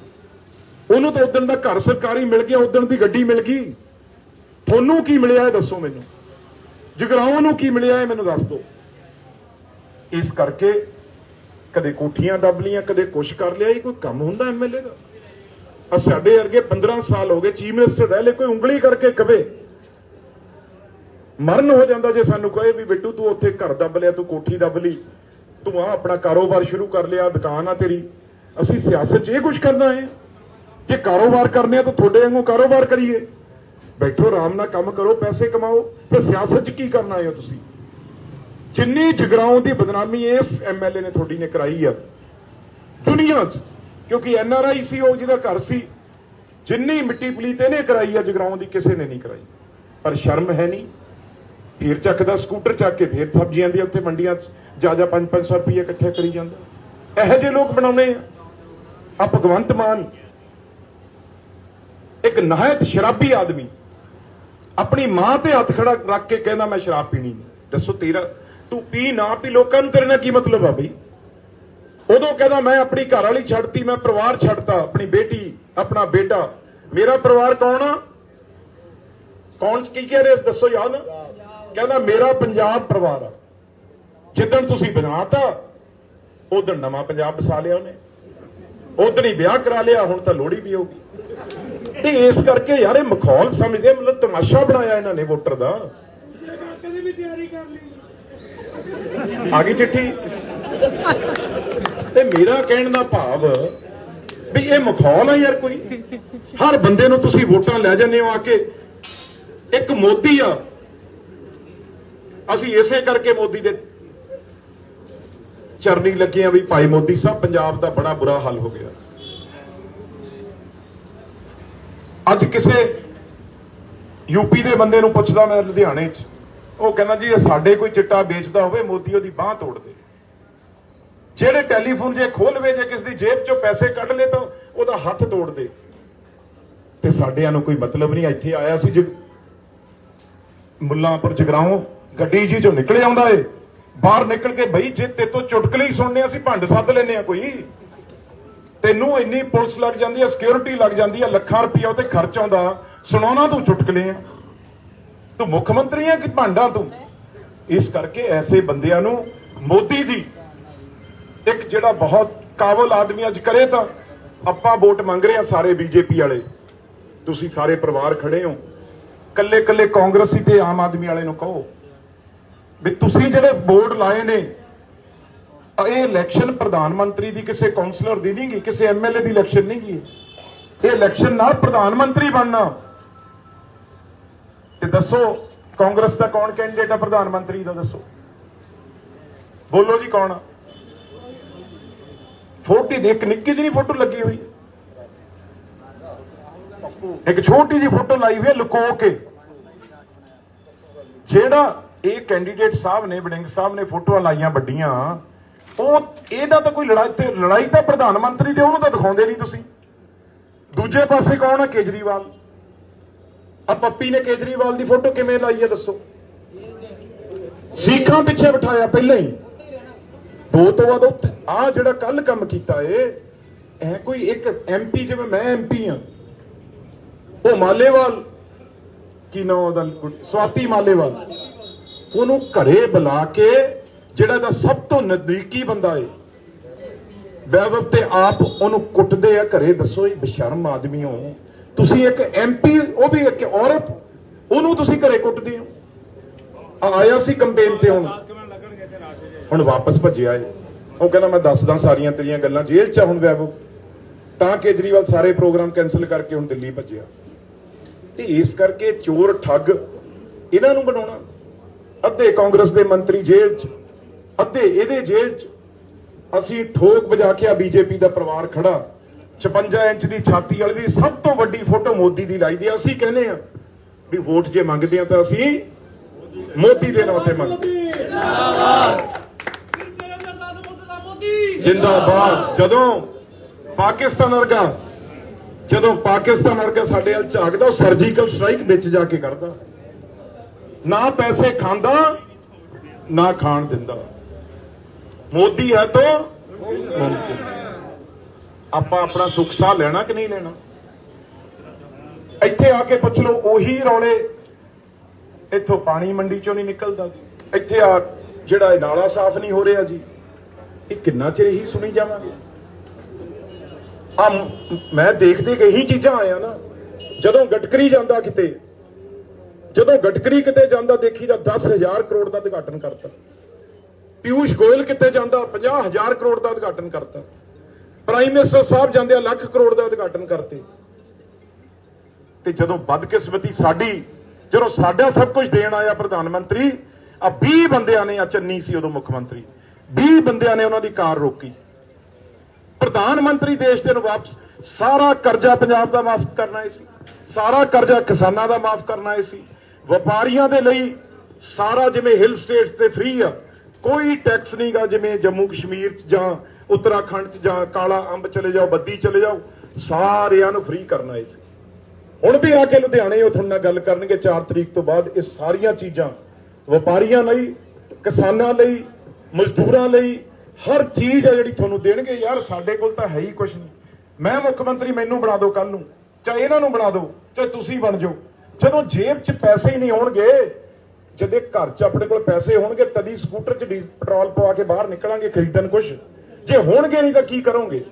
ਉਹਨੂੰ ਤਾਂ ਉਦੋਂ ਦਾ ਘਰ ਸਰਕਾਰੀ ਮਿਲ ਗਿਆ ਉਦੋਂ ਦੀ ਗੱਡੀ ਮਿਲ ਗਈ। ਤੁਹਾਨੂੰ ਕੀ ਮਿਲਿਆ ਇਹ ਦੱਸੋ ਮੈਨੂੰ? ਜਗਰਾਉਂ ਨੂੰ ਕੀ ਮਿਲਿਆ ਹੈ ਮੈਨੂੰ ਦੱਸ ਦਿਓ। ਇਸ ਕਰਕੇ ਕਦੇ ਕੋਠੀਆਂ ਦੱਬ ਲੀਆਂ ਕਦੇ ਕੁਛ ਕਰ ਲਿਆ, ਇਹ ਕੋਈ ਕੰਮ ਹੁੰਦਾ ਐਮਐਲਏ ਦਾ? ਆ ਸਾਡੇ ਅਰਗੇ 15 ਸਾਲ ਹੋ ਗਏ, ਚੀਫ ਮਿਨਿਸਟਰ ਰਹਿ ਲੈ ਕੋਈ ਉਂਗਲੀ ਕਰਕੇ ਕਵੇ। ਮਰਨ ਹੋ ਜਾਂਦਾ ਜੇ ਸਾਨੂੰ ਕਹੇ ਵੀ ਬਿੱਟੂ, ਤੂੰ ਉੱਥੇ ਘਰ ਦੱਬ ਲਿਆ, ਤੂੰ ਕੋਠੀ ਦੱਬ ਲਈ, ਤੂੰ ਆ ਆਪਣਾ ਕਾਰੋਬਾਰ ਸ਼ੁਰੂ ਕਰ ਲਿਆ, ਦੁਕਾਨ ਆ ਤੇਰੀ। ਅਸੀਂ ਸਿਆਸਤ 'ਚ ਇਹ ਕੁਝ ਕਰਨਾ ਹੈ? ਜੇ ਕਾਰੋਬਾਰ ਕਰਨੇ ਆ ਤਾਂ ਤੁਹਾਡੇ ਵਾਂਗੂ ਕਾਰੋਬਾਰ ਕਰੀਏ। ਬੈਠੋ, ਆਰਾਮ ਨਾਲ ਕੰਮ ਕਰੋ, ਪੈਸੇ ਕਮਾਓ ਤੇ ਸਿਆਸਤ 'ਚ ਕੀ ਕਰਨਾ ਹੈ ਤੁਸੀਂ? ਜਿੰਨੀ ਜਗਰਾਉਂ ਦੀ ਬਦਨਾਮੀ ਇਸ ਐਮਐਲਏ ਨੇ ਤੁਹਾਡੀ ਨੇ ਕਰਾਈ ਆ, ਦੁਨੀਆ 'ਚ, ਕਿਉਂਕਿ ਐਨਆਰਆਈ ਸੀ, ਉਹ ਜਿਹਦਾ ਘਰ ਸੀ, ਜਿੰਨੀ ਮਿੱਟੀ ਪਲੀਤ ਇਹਨੇ ਕਰਾਈ ਆ, ਜਗਰਾਉਂ ਦੀ ਕਿਸੇ ਨੇ ਨਹੀਂ ਕਰਾਈ। ਪਰ ਸ਼ਰਮ ਹੈ ਨਹੀਂ। ਫੇਰ ਚੱਕਦਾ ਸਕੂਟਰ ਚੱਕ ਕੇ, ਫੇਰ ਸਬਜ਼ੀਆਂ ਦੀ ਉੱਥੇ ਮੰਡੀਆਂ 'ਚ, ਜਾ ਜਾ 5-500 ਰੁਪਏ ਇਕੱਠੇ ਕਰੀ ਜਾਂਦਾ। ਇਹੋ ਜਿਹੇ ਲੋਕ ਬਣਾਉਣੇ ਆ। ਆ ਭਗਵੰਤ ਮਾਨ, ਇੱਕ ਨਹਾਇਤ ਸ਼ਰਾਬੀ ਆਦਮੀ, ਆਪਣੀ ਮਾਂ ਤੇ ਹੱਥ ਖੜਾ ਰੱਖ ਕੇ ਕਹਿੰਦਾ, ਮੈਂ ਸ਼ਰਾਬ ਪੀਣੀ ਦੱਸੋ ਤੇਰਾ ਤੂੰ ਪੀ, ਨਾ ਪੀ, ਲੋਕਾਂ ਨੂੰ ਤੇਰੇ ਨਾਲ ਕੀ ਮਤਲਬ ਆ ਬਈ? ਉਦੋਂ ਕਹਿੰਦਾ, ਮੈਂ ਆਪਣੀ ਘਰ ਵਾਲੀ ਛੱਡਤੀ, ਮੈਂ ਪਰਿਵਾਰ ਛੱਡਤਾ, ਆਪਣੀ ਬੇਟੀ, ਆਪਣਾ ਬੇਟਾ। ਮੇਰਾ ਪਰਿਵਾਰ ਕੌਣ ਆ? ਕੌਣ ਕੀ ਕਹਿ ਰਹੇ ਦੱਸੋ ਯਾਦ? ਕਹਿੰਦਾ, ਮੇਰਾ ਪੰਜਾਬ ਪਰਿਵਾਰ ਆ। ਜਿੱਦਣ ਤੁਸੀਂ ਬਣਾਤਾ ਉਦੋਂ ਨਵਾਂ ਪੰਜਾਬ ਵਸਾ ਲਿਆ ਉਹਨੇ। ਉਦੋਂ ਹੀ ਵਿਆਹ ਕਰਾ ਲਿਆ, ਹੁਣ ਤਾਂ ਲੋਹੜੀ ਵੀ ਹੋਗੀ ਤੇ ਇਸ ਕਰਕੇ ਯਾਰ, ਇਹ ਮਖੌਲ ਸਮਝਦੇ ਮਤਲਬ ਤਮਾਸ਼ਾ ਬਣਾਇਆ ਇਹਨਾਂ ਨੇ ਵੋਟਰ ਦਾ। ਕਾਕੇ ਵੀ ਤਿਆਰੀ ਕਰ ਲਈ। ਆ ਗਈ ਚਿੱਠੀ। ਤੇ ਮੇਰਾ ਕਹਿਣ ਦਾ ਭਾਵ ਵੀ ਇਹ ਮਖੌਲ ਆ ਯਾਰ ਕੋਈ। ਹਰ ਬੰਦੇ ਨੂੰ ਤੁਸੀਂ ਵੋਟਾਂ ਲੈ ਜਾਂਦੇ ਹੋ ਆ ਕੇ। ਇੱਕ ਮੋਦੀ ਆ। ਅਸੀਂ ਇਸੇ ਕਰਕੇ ਮੋਦੀ ਦੇ ਚਰਨੀ ਲੱਗੇ ਆ ਵੀ ਭਾਈ ਮੋਦੀ ਸਾਹਿਬ, ਪੰਜਾਬ ਦਾ ਬੜਾ ਬੁਰਾ ਹਾਲ ਹੋ ਗਿਆ। ਅੱਜ ਕਿਸੇ ਯੂਪੀ ਦੇ ਬੰਦੇ ਨੂੰ ਪੁੱਛਦਾ ਮੈਂ ਲੁਧਿਆਣੇ 'ਚ। ਉਹ ਕਹਿੰਦਾ ਜੀ ਸਾਡੇ ਕੋਈ ਚਿੱਟਾ ਵੇਚਦਾ ਹੋਵੇ, ਮੋਦੀ ਉਹਦੀ ਬਾਹ ਤੋੜ ਦੇ। ਜਿਹੜੇ ਟੈਲੀਫੋਨ ਜੇ ਖੋਲਵੇ ਜੇ ਕਿਸ ਦੀ ਜੇਬ 'ਚੋਂ ਪੈਸੇ ਕੱਢ ਲੇ ਤਾਂ ਉਹਦਾ ਹੱਥ ਤੋੜ ਦੇ। ਤੇ ਸਾਡਿਆਂ ਨੂੰ ਕੋਈ ਮਤਲਬ ਨਹੀਂ, ਇੱਥੇ ਆਇਆ ਸੀ ਜਗ ਮੁੱਲਾਂਪੁਰ ਜਗਰਾਉਂ ਗੱਡੀ ਜੀ ਚੋਂ ਨਿਕਲ ਆਉਂਦਾ ਏ। ਬਾਹਰ ਨਿਕਲ ਕੇ ਬਈ, ਜੇ ਤੇ ਤੋਂ ਚੁਟਕਲੇ ਹੀ ਸੁਣਨੇ ਅਸੀਂ ਭੰਡ ਸੱਦ ਲੈਨੇ ਆ ਕੋਈ। ਤੈਨੂੰ ਇੰਨੀ ਪੁਲਿਸ ਲੱਗ ਜਾਂਦੀ ਆ ਸਿਕਿਉਰਿਟੀ ਲੱਗ ਜਾਂਦੀ ਆ, ਲੱਖਾਂ ਰੁਪਈਆ ਉਤੇ ਖਰਚ ਆਉਂਦਾ। ਸੁਣਾਉਣਾ ਤੂੰ ਚੁਟਕਲੇ ਆ? ਤੂੰ ਮੁੱਖ ਮੰਤਰੀ ਹੈ ਕਿ ਭਾਂਡਾ ਤੂੰ? ਇਸ ਕਰਕੇ ਐਸੇ ਬੰਦਿਆਂ ਨੂੰ ਮੋਦੀ ਜੀ, ਇੱਕ ਜਿਹੜਾ ਬਹੁਤ ਕਾਬਲ ਆਦਮੀ ਅੱਜ ਕਰੇ ਤਾਂ ਆਪਾਂ ਵੋਟ ਮੰਗ ਰਹੇ ਆ ਸਾਰੇ ਬੀਜੇਪੀ ਵਾਲੇ। ਤੁਸੀਂ ਸਾਰੇ ਪਰਿਵਾਰ ਖੜੇ ਹੋ। ਕੱਲੇ ਕੱਲੇ ਕਾਂਗਰਸੀ ਤੇ ਆਮ ਆਦਮੀ ਵਾਲੇ ਨੂੰ ਕਹੋ ਵੀ ਤੁਸੀਂ ਜਿਹੜੇ ਬੋਰਡ ਲਾਏ ਨੇ ਇਹ ਇਲੈਕਸ਼ਨ ਪ੍ਰਧਾਨ ਮੰਤਰੀ ਦੀ ਕਿਸੇ ਕਾਉਂਸਲਰ ਦੀ ਨਹੀਂ ਗਈ ਕਿਸੇ ਐਮਐਲਏ ਦੀ ਇਲੈਕਸ਼ਨ ਨਹੀਂ ਗੀ ਇਹ ਇਲੈਕਸ਼ਨ ਨਾਲ ਪ੍ਰਧਾਨ ਮੰਤਰੀ ਬਣਨਾ। ਤੇ ਦੱਸੋ, ਕਾਂਗਰਸ ਦਾ ਕੌਣ ਕੈਂਡੀਡੇਟ ਆ? ਪ੍ਰਧਾਨ ਮੰਤਰੀ ਦਾ ਦੱਸੋ। ਬੋਲੋ ਜੀ ਕੌਣ ਆ? ਫੋਟੋ ਇੱਕ ਨਿੱਕੀ ਜਿਹੀ ਫੋਟੋ ਲੱਗੀ ਹੋਈ। ਇੱਕ ਛੋਟੀ ਜਿਹੀ ਫੋਟੋ ਲਾਈ ਹੋਈ ਹੈ, ਲੁਕੋ ਕੇ। ਜਿਹੜਾ ਇਹ ਕੈਂਡੀਡੇਟ ਸਾਹਿਬ ਨੇ ਬਡਿੰਗ ਸਾਹਿਬ ਨੇ ਫੋਟੋਆਂ ਲਾਈਆਂ ਵੱਡੀਆਂ, ਉਹ ਇਹਦਾ ਤਾਂ ਕੋਈ ਲੜਾਈ ਤੇ, ਲੜਾਈ ਤਾਂ ਪ੍ਰਧਾਨ ਮੰਤਰੀ ਤੇ ਉਹਨੂੰ ਤਾਂ ਦਿਖਾਉਂਦੇ ਨਹੀਂ ਤੁਸੀਂ। ਦੂਜੇ ਪਾਸੇ ਕੌਣ ਹੈ ਕੇਜਰੀਵਾਲ। ਆ ਪੱਪੀ ਨੇ ਕੇਜਰੀਵਾਲ ਦੀ ਫੋਟੋ ਕਿਵੇਂ ਲਾਈ ਹੈ ਦੱਸੋ? ਸਿੱਖਾਂ ਪਿੱਛੇ ਬਿਠਾਇਆ ਪਹਿਲਾਂ ਹੀ। ਦੋ ਤੋਂ ਬਾਅਦ ਆ ਜਿਹੜਾ ਕੱਲ ਕੰਮ ਕੀਤਾ ਏ, ਇਹ ਕੋਈ ਇੱਕ ਐਮਪੀ ਜਿਵੇਂ ਮੈਂ ਐਮਪੀ ਆ। ਉਹ ਮਾਲੇਵਾਲ, ਕੀ ਨਾਮ ਉਹਦਾ? ਸਵਾਤੀ ਮਾਲੇਵਾਲ। ਉਹਨੂੰ ਘਰੇ ਬੁਲਾ ਕੇ ਜਿਹੜਾ ਦਾ ਸਭ ਤੋਂ ਨਜ਼ਦੀਕੀ ਬੰਦਾ ਏ, ਵੈਭਵ ਤੇ ਆਪ ਉਹਨੂੰ ਕੁੱਟਦੇ ਆ। ਘਰੇ ਦੱਸੋ ਇਹ ਬਸ਼ਰਮ ਆਦਮੀ ਹੋ ਤੁਸੀਂ ਇੱਕ ਐਮਪੀ ਉਹ ਵੀ ਇੱਕ ਔਰਤ, ਉਹਨੂੰ ਤੁਸੀਂ ਘਰੇ ਕੁੱਟਦੇ ਹੋ। ਆਇਆ ਸੀ ਕੰਪੇਨ ਤੇ ਹੁਣ। ਹੁਣ ਵਾਪਸ ਭੱਜਿਆ ਏ ਉਹ ਕਹਿੰਦਾ, ਮੈਂ ਦੱਸਦਾ ਸਾਰੀਆਂ ਤੇਰੀਆਂ ਗੱਲਾਂ ਜੇਲ੍ਹ 'ਚ ਆ ਹੁਣ ਵੈਭਵ। ਤਾਂ ਕੇਜਰੀਵਾਲ ਸਾਰੇ ਪ੍ਰੋਗਰਾਮ ਕੈਨਸਲ ਕਰਕੇ ਹੁਣ ਦਿੱਲੀ ਭੱਜਿਆ। ਤੇ ਇਸ ਕਰਕੇ ਚੋਰ ਠੱਗ ਇਹਨਾਂ ਨੂੰ ਬਣਾਉਣਾ। ਅੱਧੇ ਕਾਂਗਰਸ ਦੇ ਮੰਤਰੀ ਜੇਲ੍ਹ 'ਚ, ਅੱਧੇ ਇਹਦੇ ਜੇਲ੍ਹ 'ਚ। ਅਸੀਂ ਠੋਕ ਵਜਾ ਕੇ ਆ ਬੀਜੇਪੀ ਦਾ ਪਰਿਵਾਰ ਖੜਾ। 56 ਇੰਚ ਦੀ ਛਾਤੀ ਵਾਲੀ ਦੀ ਸਭ ਤੋਂ ਵੱਡੀ ਫੋਟੋ ਮੋਦੀ ਦੀ ਲਾਈ ਦੀ ਆ। ਅਸੀਂ ਕਹਿੰਦੇ ਆ ਵੀ ਵੋਟ ਜੇ ਮੰਗਦੇ ਆ ਤਾਂ ਅਸੀਂ ਮੋਦੀ ਦੇ ਨਾਂ ਤੇ ਮੰਗਦੇ ਜਿੰਦਾਬਾਦ। ਜਦੋਂ ਪਾਕਿਸਤਾਨ ਵਰਗਾ, ਜਦੋਂ ਪਾਕਿਸਤਾਨ ਵਰਗਾ ਸਾਡੇ ਵੱਲ ਝਾਕਦਾ, ਉਹ ਸਰਜੀਕਲ ਸਟ੍ਰਾਈਕ ਵਿੱਚ ਜਾ ਕੇ ਕਰਦਾ। ਨਾ ਪੈਸੇ ਖਾਂਦਾ, ਨਾ ਖਾਣ ਦਿੰਦਾ। ਮੋਦੀ ਹੈ ਤੋਂ ਮੁਮਕਿਨ ਆਪਾਂ ਆਪਣਾ ਸੁੱਖ ਸਾਹ ਲੈਣਾ ਕਿ ਨਹੀਂ ਲੈਣਾ? ਇੱਥੇ ਆ ਕੇ ਪੁੱਛ ਲਓ, ਉਹੀ ਰੌਲੇ ਇੱਥੋਂ ਪਾਣੀ ਮੰਡੀ ਚੋਂ ਨਹੀਂ ਨਿਕਲਦਾ ਜੀ। ਇੱਥੇ ਆ ਜਿਹੜਾ ਇਹ ਨਾਲਾ ਸਾਫ਼ ਨਹੀਂ ਹੋ ਰਿਹਾ ਜੀ, ਇਹ ਕਿੰਨਾ ਚਿਰ ਹੀ ਸੁਣੀ ਜਾਵਾਂਗੇ? ਆ ਮੈਂ ਦੇਖਦੇ ਕਿ ਇਹੀ ਚੀਜ਼ਾਂ ਆਇਆ ਨਾ, ਜਦੋਂ ਗਟਕਰੀ ਜਾਂਦਾ ਕਿਤੇ, ਜਦੋਂ ਗਟਕਰੀ ਕਿਤੇ ਜਾਂਦਾ ਦੇਖੀ ਦੇਖੀਦਾ 10000 ਕਰੋੜ ਦਾ ਉਦਘਾਟਨ ਕਰਤਾ। ਪਿਊਸ਼ ਗੋਇਲ ਕਿਤੇ ਜਾਂਦਾ 50000 ਕਰੋੜ ਦਾ ਉਦਘਾਟਨ ਕਰਤਾ। ਪ੍ਰਾਈਮ ਮਿਨਿਸਟਰ ਸਾਹਿਬ ਜਾਂਦੇ ਆ ਲੱਖ ਕਰੋੜ ਦਾ ਉਦਘਾਟਨ ਕਰਤੇ। ਤੇ ਜਦੋਂ ਬਦਕਿਸਮਤੀ ਸਾਡੀ, ਜਦੋਂ ਸਾਡਾ ਸਭ ਕੁਝ ਦੇਣ ਆਇਆ ਪ੍ਰਧਾਨ ਮੰਤਰੀ, ਆ 20 ਬੰਦਿਆਂ ਨੇ ਆ ਚੰਨੀ ਸੀ ਉਦੋਂ ਮੁੱਖ ਮੰਤਰੀ। 20 ਬੰਦਿਆਂ ਨੇ ਉਹਨਾਂ ਦੀ ਕਾਰ ਰੋਕੀ। ਪ੍ਰਧਾਨ ਮੰਤਰੀ ਦੇਸ਼ ਦੇ ਨੂੰ ਵਾਪਸ ਸਾਰਾ ਕਰਜ਼ਾ ਪੰਜਾਬ ਦਾ ਮਾਫ ਕਰਨਾ ਸੀ। ਸਾਰਾ ਕਰਜ਼ਾ ਕਿਸਾਨਾਂ ਦਾ ਮਾਫ ਕਰਨਾ ਸੀ। ਵਪਾਰੀਆਂ ਦੇ ਲਈ ਸਾਰਾ ਜਿਵੇਂ ਹਿਲ ਸਟੇਟਸ ਤੇ ਫ੍ਰੀ ਆ, ਕੋਈ ਟੈਕਸ ਨਹੀਂਗਾ ਜਿਵੇਂ ਜੰਮੂ ਕਸ਼ਮੀਰ ਚ ਜਾਂ ਉੱਤਰਾਖੰਡ ਚ ਜਾਂ ਕਾਲਾ ਅੰਬ ਚਲੇ ਜਾਓ, ਬੱਦੀ ਚਲੇ ਜਾਓ, ਸਾਰਿਆਂ ਨੂੰ ਫ੍ਰੀ ਕਰਨਾ ਸੀ। ਹੁਣ ਵੀ ਆ ਕੇ ਲੁਧਿਆਣੇ ਉਹ ਤੁਹਾਡੇ ਨਾਲ ਗੱਲ ਕਰਨਗੇ 4 ਤਰੀਕ ਤੋਂ ਬਾਅਦ ਇਹ ਸਾਰੀਆਂ ਚੀਜ਼ਾਂ, ਵਪਾਰੀਆਂ ਲਈ, ਕਿਸਾਨਾਂ ਲਈ, ਮਜ਼ਦੂਰਾਂ ਲਈ, ਹਰ ਚੀਜ਼ ਆ ਜਿਹੜੀ ਤੁਹਾਨੂੰ ਦੇਣਗੇ, ਯਾਰ ਸਾਡੇ ਕੋਲ ਤਾਂ ਹੈ ਹੀ ਕੁਝ ਨਹੀਂ। ਮੈਂ ਮੁੱਖ ਮੰਤਰੀ ਮੈਨੂੰ ਬਣਾ ਦਿਓ ਕੱਲ ਨੂੰ, ਚਾਹੇ ਇਹਨਾਂ ਨੂੰ ਬਣਾ ਦਿਓ, ਚਾਹੇ ਤੁਸੀਂ ਬਣ ਜਾਓ। ਜਦੋਂ ਜੇਬ 'ਚ ਪੈਸੇ ਹੀ ਨਹੀਂ ਹੋਣਗੇ, ਜਦੇ ਘਰ 'ਚ ਆਪਣੇ ਕੋਲ ਪੈਸੇ ਹੋਣਗੇ, ਤਦੀ ਸਕੂਟਰ 'ਚ ਡੀਜ਼ਲ ਪੈਟਰੋਲ ਪਵਾ ਕੇ ਬਾਹਰ ਨਿਕਲਾਂਗੇ ਖਰੀਦਣ ਕੁਝ ਜੇ ਹੋਣਗੇ ਨਹੀਂ ਤਾਂ ਕੀ ਕਰੋਗੇ?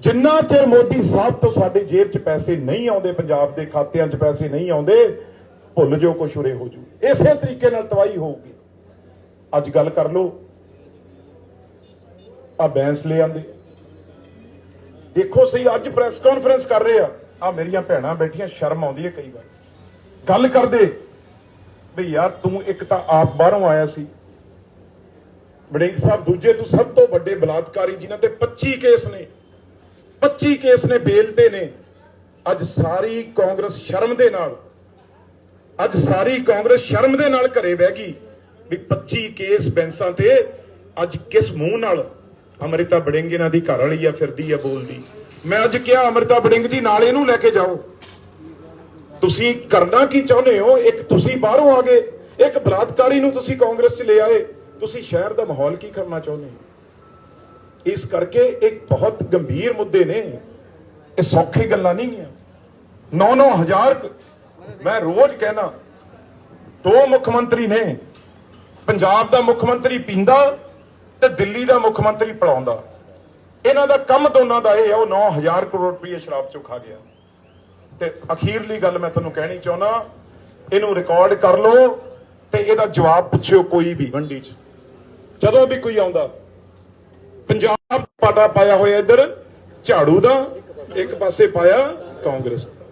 ਜਿੰਨਾ ਚਿਰ ਮੋਦੀ ਸਾਹਿਬ ਤੋਂ ਸਾਡੇ ਜੇਬ 'ਚ ਪੈਸੇ ਨਹੀਂ ਆਉਂਦੇ, ਪੰਜਾਬ ਦੇ ਖਾਤਿਆਂ 'ਚ ਪੈਸੇ ਨਹੀਂ ਆਉਂਦੇ, ਭੁੱਲ ਜਾਓ ਕੁਛ ਉਰੇ ਹੋ ਜੂ ਇਸੇ ਤਰੀਕੇ ਨਾਲ ਤਬਾਹੀ ਹੋਊਗੀ। ਅੱਜ ਗੱਲ ਕਰ ਲਓ। ਆ ਬੈਂਸ ਲੈ ਆਂਦੇ। ਦੇਖੋ ਸਹੀ, ਅੱਜ ਪ੍ਰੈਸ ਕਾਨਫਰੰਸ ਕਰ ਰਹੇ ਆ। ਆ ਮੇਰੀਆਂ ਭੈਣਾਂ ਬੈਠੀਆਂ, ਸ਼ਰਮ ਆਉਂਦੀ ਹੈ ਕਈ ਵਾਰ। ਗੱਲ ਕਰਦੇ ਵੀ ਯਾਰ ਤੂੰ ਇੱਕ ਤਾਂ ਆਪ ਬਾਹਰੋਂ ਆਇਆ ਸੀ। ਬੜਿੰਗ ਸਾਹਿਬ, ਦੂਜੇ ਤੋਂ ਸਭ ਤੋਂ ਵੱਡੇ ਬਲਾਤਕਾਰੀ ਜਿਨ੍ਹਾਂ ਤੇ 25 ਕੇਸ ਨੇ 25 ਕੇਸ ਨੇ ਬੇਲ ਤੇ ਨੇ, ਅੱਜ ਸਾਰੀ ਕਾਂਗਰਸ ਸ਼ਰਮ ਦੇ ਨਾਲ, ਅੱਜ ਸਾਰੀ ਕਾਂਗਰਸ ਸ਼ਰਮ ਦੇ ਨਾਲ ਘਰੇ ਬਹਿ ਗਈ ਵੀ 25 ਕੇਸ ਬੈਂਸਾਂ ਤੇ ਅੱਜ ਕਿਸ ਮੂੰਹ ਨਾਲ ਅਮਰਿਤਾ ਬੜਿੰਗ ਇਹਨਾਂ ਦੀ ਘਰ ਵਾਲੀ ਆ, ਫਿਰਦੀ ਆ, ਬੋਲਦੀ। ਮੈਂ ਅੱਜ ਕਿਹਾ, ਅਮਰਿਤਾ ਬੜਿੰਗ ਜੀ ਨਾਲ ਇਹਨੂੰ ਲੈ ਕੇ ਜਾਓ। ਤੁਸੀਂ ਕਰਨਾ ਕੀ ਚਾਹੁੰਦੇ ਹੋ? ਇੱਕ ਤੁਸੀਂ ਬਾਹਰੋਂ ਆ ਗਏ, ਇੱਕ ਬਲਾਤਕਾਰੀ ਨੂੰ ਤੁਸੀਂ ਕਾਂਗਰਸ 'ਚ ਲੈ ਆਏ। ਤੁਸੀਂ ਸ਼ਹਿਰ ਦਾ ਮਾਹੌਲ ਕੀ ਕਰਨਾ ਚਾਹੁੰਦੇ ਹੋ? ਇਸ ਕਰਕੇ ਇੱਕ ਬਹੁਤ ਗੰਭੀਰ ਮੁੱਦੇ ਨੇ। ਇਹ ਸੌਖੀ ਗੱਲਾਂ ਨਹੀਂ ਗੀਆਂ। 9-9000 ਮੈਂ ਰੋਜ਼ ਕਹਿਣਾ, ਦੋ ਮੁੱਖ ਮੰਤਰੀ ਨੇ। ਪੰਜਾਬ ਦਾ ਮੁੱਖ ਮੰਤਰੀ ਪੀਂਦਾ ਤੇ ਦਿੱਲੀ ਦਾ ਮੁੱਖ ਮੰਤਰੀ ਪੜਾਉਂਦਾ ਇਹਨਾਂ ਦਾ ਕੰਮ ਦੋਨਾਂ ਦਾ ਇਹ ਹੈ ਉਹ 9000 ਕਰੋੜ ਰੁਪਏ ਸ਼ਰਾਬ ਚੋਂ ਖਾ ਗਿਆ। ਤੇ ਅਖੀਰਲੀ ਗੱਲ ਮੈਂ ਤੁਹਾਨੂੰ ਕਹਿਣੀ ਚਾਹੁੰਦਾ, ਇਹਨੂੰ ਰਿਕਾਰਡ ਕਰ ਲਓ ਤੇ ਇਹਦਾ ਜਵਾਬ ਪੁੱਛਿਓ ਕੋਈ ਵੀ ਮੰਡੀ 'ਚ। ਜਦੋਂ ਵੀ ਕੋਈ ਆਉਂਦਾ, ਪੰਜਾਬ ਪਾਟਾ ਪਾਇਆ ਹੋਇਆ ਇੱਧਰ, ਝਾੜੂ ਦਾ, ਇੱਕ ਪਾਸੇ ਪਾਇਆ ਕਾਂਗਰਸ ਦਾ।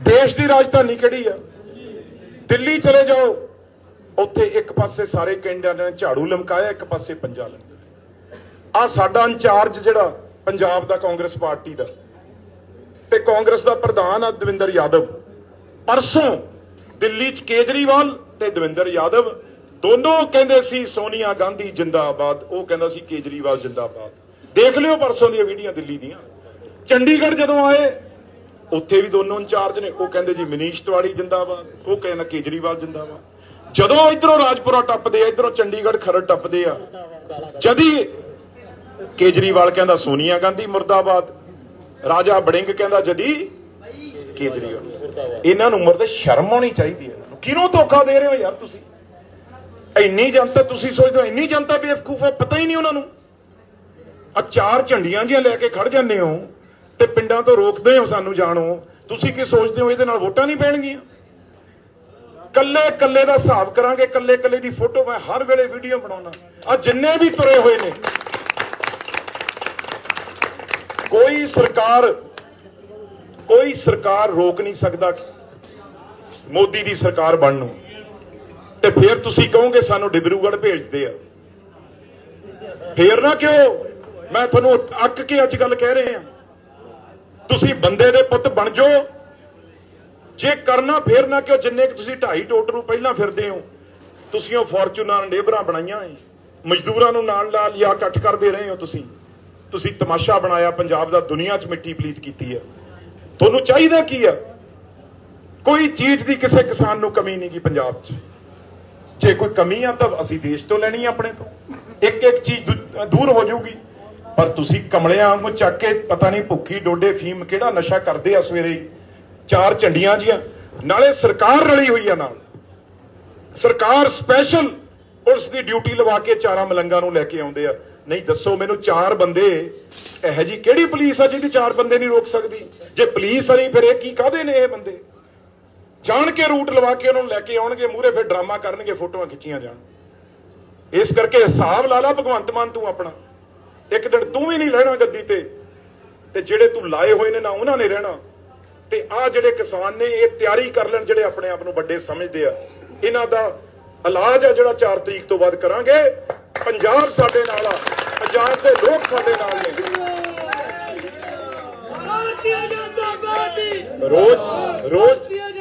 ਦੇਸ਼ ਦੀ ਰਾਜਧਾਨੀ ਕਿਹੜੀ ਆ? ਦਿੱਲੀ ਚਲੇ ਜਾਓ, ਉੱਥੇ ਇੱਕ ਪਾਸੇ ਸਾਰੇ ਕੈਂਡੀਡੇਟਾਂ ਨੇ ਝਾੜੂ ਲਮਕਾਇਆ, ਇੱਕ ਪਾਸੇ ਪੰਜਾਬ ਲਮਕਾਇਆ ਆ ਸਾਡਾ ਇੰਚਾਰਜ ਜਿਹੜਾ ਪੰਜਾਬ ਦਾ ਕਾਂਗਰਸ ਪਾਰਟੀ ਦਾ, ਤੇ ਕਾਂਗਰਸ ਦਾ ਪ੍ਰਧਾਨ ਆ ਦਵਿੰਦਰ ਯਾਦਵ। ਪਰਸੋਂ ਦਿੱਲੀ 'ਚ ਕੇਜਰੀਵਾਲ ਤੇ ਦਵਿੰਦਰ ਯਾਦਵ ਦੋਨੋਂ ਕਹਿੰਦੇ ਸੀ ਸੋਨੀਆ ਗਾਂਧੀ ਜਿੰਦਾਬਾਦ, ਉਹ ਕਹਿੰਦਾ ਸੀ ਕੇਜਰੀਵਾਲ ਜਿੰਦਾਬਾਦ। ਦੇਖ ਲਿਓ ਪਰਸੋਂ ਦੀਆਂ ਵੀਡੀਓ ਦਿੱਲੀ ਦੀਆਂ। ਚੰਡੀਗੜ੍ਹ ਜਦੋਂ ਆਏ, ਉੱਥੇ ਵੀ ਦੋਨੋਂ ਇੰਚਾਰਜ ਨੇ। ਉਹ ਕਹਿੰਦੇ ਜੀ ਮਨੀਸ਼ ਤਿਵਾੜੀ ਜਿੰਦਾਬਾਦ, ਉਹ ਕਹਿੰਦਾ ਕੇਜਰੀਵਾਲ ਜਿੰਦਾਬਾਦ। ਜਦੋਂ ਇਧਰੋਂ ਰਾਜਪੁਰਾ ਟੱਪਦੇ ਆ, ਇਧਰੋਂ ਚੰਡੀਗੜ੍ਹ ਖਰੜ ਟੱਪਦੇ ਆ, ਜਦੀ ਕੇਜਰੀਵਾਲ ਕਹਿੰਦਾ ਸੋਨੀਆ ਗਾਂਧੀ ਮੁਰਦਾਬਾਦ, ਰਾਜਾ ਬੜਿੰਗ ਕਹਿੰਦਾ ਜਦੀ ਕੇਜਰੀਵਾਲ। ਇਹਨਾਂ ਨੂੰ ਮਰਦੇ ਸ਼ਰਮ ਆਉਣੀ ਚਾਹੀਦੀ ਹੈ। ਇਹਨਾਂ ਕਿਹਨੂੰ ਧੋਖਾ ਦੇ ਰਹੇ ਹੋ ਯਾਰ ਤੁਸੀਂ? ਇੰਨੀ ਜਨਤਾ, ਤੁਸੀਂ ਸੋਚਦੇ ਹੋ ਇੰਨੀ ਜਨਤਾ ਬੇਵਕੂਫ ਹੈ, ਪਤਾ ਹੀ ਨਹੀਂ ਉਹਨਾਂ ਨੂੰ। ਆ ਚਾਰ ਝੰਡੀਆਂ ਜੀਆਂ ਲੈ ਕੇ ਖੜ ਜਾਂਦੇ ਹੋ ਤੇ ਪਿੰਡਾਂ ਤੋਂ ਰੋਕਦੇ ਹੋ ਸਾਨੂੰ ਜਾਣੋ। ਤੁਸੀਂ ਕੀ ਸੋਚਦੇ ਹੋ ਇਹਦੇ ਨਾਲ ਵੋਟਾਂ ਨਹੀਂ ਪੈਣਗੀਆਂ? ਕੱਲੇ ਕੱਲੇ ਦਾ ਹਿਸਾਬ ਕਰਾਂਗੇ, ਕੱਲੇ ਕੱਲੇ ਦੀ ਫੋਟੋ ਮੈਂ ਹਰ ਵੇਲੇ ਵੀਡੀਓ ਬਣਾਉਣਾ। ਆ ਜਿੰਨੇ ਵੀ ਤੁਰੇ ਹੋਏ ਨੇ, ਕੋਈ ਸਰਕਾਰ ਕੋਈ ਸਰਕਾਰ ਰੋਕ ਨਹੀਂ ਸਕਦਾ ਮੋਦੀ ਦੀ ਸਰਕਾਰ ਬਣਨ। ਨੂੰ ਤੇ ਫਿਰ ਤੁਸੀਂ ਕਹੋਗੇ ਸਾਨੂੰ ਡਿਬਰੂਗੜ੍ਹ ਭੇਜਦੇ ਆ। ਫੇਰ ਨਾ ਕਿਉਂ? ਮੈਂ ਤੁਹਾਨੂੰ ਅੱਕ ਕੇ ਅੱਜ ਗੱਲ ਕਹਿ ਰਹੇ। ਆ ਤੁਸੀਂ ਬੰਦੇ ਦੇ ਪੁੱਤ ਬਣ ਜਾਓ। ਜੇ ਕਰਨਾ ਫੇਰ ਨਾ ਕਿਉਂ? ਜਿੰਨੇ ਕਿ ਤੁਸੀਂ ਢਾਈ ਟੋਟ ਨੂੰ ਪਹਿਲਾਂ ਫਿਰਦੇ ਹੋ, ਤੁਸੀਂ ਉਹ ਫੋਰਚੂਨਰ ਨੇਬਰਾਂ ਬਣਾਈਆਂ ਏ ਮਜ਼ਦੂਰਾਂ ਨੂੰ ਨਾਲ ਨਾਲ ਲਿਆ ਇਕੱਠ ਕਰਦੇ ਰਹੇ ਹੋ ਤੁਸੀਂ। ਤੁਸੀਂ ਤਮਾਸ਼ਾ ਬਣਾਇਆ, ਪੰਜਾਬ ਦਾ ਦੁਨੀਆ 'ਚ ਮਿੱਟੀ ਪਲੀਤ ਕੀਤੀ ਹੈ ਤੁਹਾਨੂੰ ਚਾਹੀਦਾ ਕੀ ਆ? ਕੋਈ ਚੀਜ਼ ਦੀ ਕਿਸੇ ਕਿਸਾਨ ਨੂੰ ਕਮੀ ਨਹੀਂ ਗੀ ਪੰਜਾਬ 'ਚ। ਜੇ ਕੋਈ ਕਮੀ ਆ ਤਾਂ ਅਸੀਂ ਦੇਸ਼ ਤੋਂ ਲੈਣੀ ਆ ਆਪਣੇ ਤੋਂ। ਇੱਕ ਇੱਕ ਚੀਜ਼ ਦੂ- ਦੂਰ ਹੋ ਜਾਊਗੀ। ਪਰ ਤੁਸੀਂ ਕਮਲਿਆਂ ਵਾਂਗੂ ਚੱਕ ਕੇ ਪਤਾ ਨਹੀਂ ਭੁੱਖੀ ਡੋਡੇ ਫੀਮ ਕਿਹੜਾ ਨਸ਼ਾ ਕਰਦੇ ਆ ਸਵੇਰੇ ਚਾਰ ਝੰਡੀਆਂ ਜੀਆਂ। ਨਾਲੇ ਸਰਕਾਰ ਰਲੀ ਹੋਈ ਆ ਨਾਲ। ਸਰਕਾਰ ਸਪੈਸ਼ਲ ਪੁਲਿਸ ਦੀ ਡਿਊਟੀ ਲਵਾ ਕੇ ਚਾਰਾਂ ਮਲੰਗਾਂ ਨੂੰ ਲੈ ਕੇ ਆਉਂਦੇ ਆ। ਨਹੀਂ, ਦੱਸੋ ਮੈਨੂੰ ਚਾਰ ਬੰਦੇ, ਇਹੋ ਜੀ ਕਿਹੜੀ ਪੁਲਿਸ ਆ ਜਿਹਦੀ ਚਾਰ ਬੰਦੇ ਨਹੀਂ ਰੋਕ ਸਕਦੀ? ਜੇ ਪੁਲਿਸ ਨਹੀਂ ਫਿਰ ਇਹ ਕੀ ਕਾਹਦੇ ਨੇ ਇਹ ਬੰਦੇ? ਜਾਣ ਕੇ ਰੂਟ ਲਵਾ ਕੇ ਉਹਨਾਂ ਨੂੰ ਲੈ ਕੇ ਆਉਣਗੇ ਮੂਹਰੇ ਫਿਰ ਡਰਾਮਾ ਕਰਨਗੇ ਫੋਟੋਆਂ ਖਿੱਚੀਆਂ ਜਾਣ। ਇਸ ਕਰਕੇ ਹਿਸਾਬ ਲਾ ਲਾ ਭਗਵੰਤ ਮਾਨ ਤੂੰ ਆਪਣਾ। ਇੱਕ ਦਿਨ ਤੂੰ ਵੀ ਨਹੀਂ ਰਹਿਣਾ ਗੱਦੀ ਤੇ। ਤੇ ਜਿਹੜੇ ਤੂੰ ਲਾਏ ਹੋਏ ਨੇ ਨਾ ਉਹਨਾਂ ਨੇ ਰਹਿਣਾ। ਤੇ ਆ ਜਿਹੜੇ ਕਿਸਾਨ ਨੇ ਇਹ ਤਿਆਰੀ ਕਰ ਲੈਣ ਜਿਹੜੇ ਆਪਣੇ ਆਪ ਨੂੰ ਵੱਡੇ ਸਮਝਦੇ ਆ। ਇਹਨਾਂ ਦਾ ਇਲਾਜ ਆ ਜਿਹੜਾ 4 ਤਰੀਕ ਤੋਂ ਬਾਅਦ ਕਰਾਂਗੇ। ਪੰਜਾਬ ਸਾਡੇ ਨਾਲ ਆ। ਪੰਜਾਬ ਦੇ ਲੋਕ ਸਾਡੇ ਨਾਲ ਨੇ। ਰੋਜ਼ ਰੋਜ਼